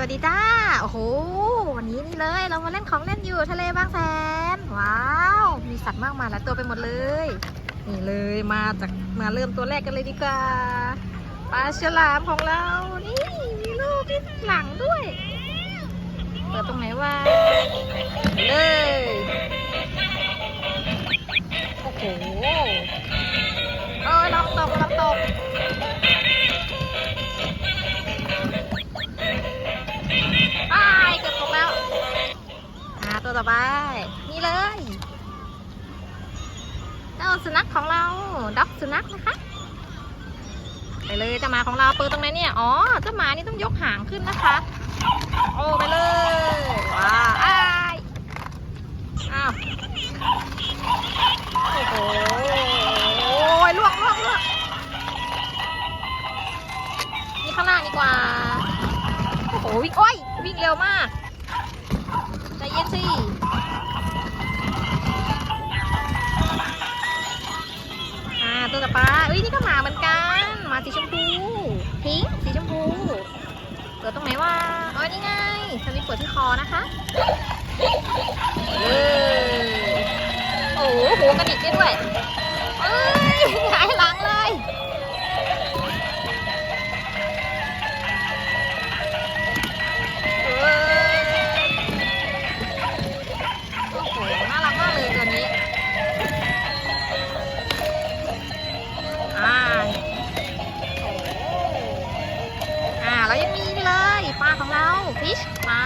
สวัสดีจ้า โอ้โห วันนี้นี่เลยเรามาเล่นของเล่นอยู่ทะเลบางแสน ว้าว มีสัตว์มากมายหลายตัวไปหมดเลย นี่เลยมาจากมาเริ่มตัวแรกกันเลยดีกว่า ปลาฉลามของเรา นี่มีลูกที่หลังด้วย เปิดตรงไหนวะ เลย โอ้โห เออลำตกลำตก ตัวต่อไป นี่เลยเจ้าสุนัขของเราด็อกสุนัขนะคะไปเลยเจ้าหมาของเราเปิดตรงไหนเนี่ยอ๋อเจ้าหมานี่ต้องยกหางขึ้นนะคะ โอ้ไปเลยว้าอ้ายอ้าวโอ้โหโอ้ลวกลวกลวกนี่ข้างล่าดีกว่าโอ้โหวิ่งโอ้ยวิ่งเร็วมาก เปิดตรงไหนวะอ๋อนี่ไงสลิปเปิดที่คอนะคะเออโอ้โหหูกระดิกได้ด้วย ปลาของเรา ฟิชปลา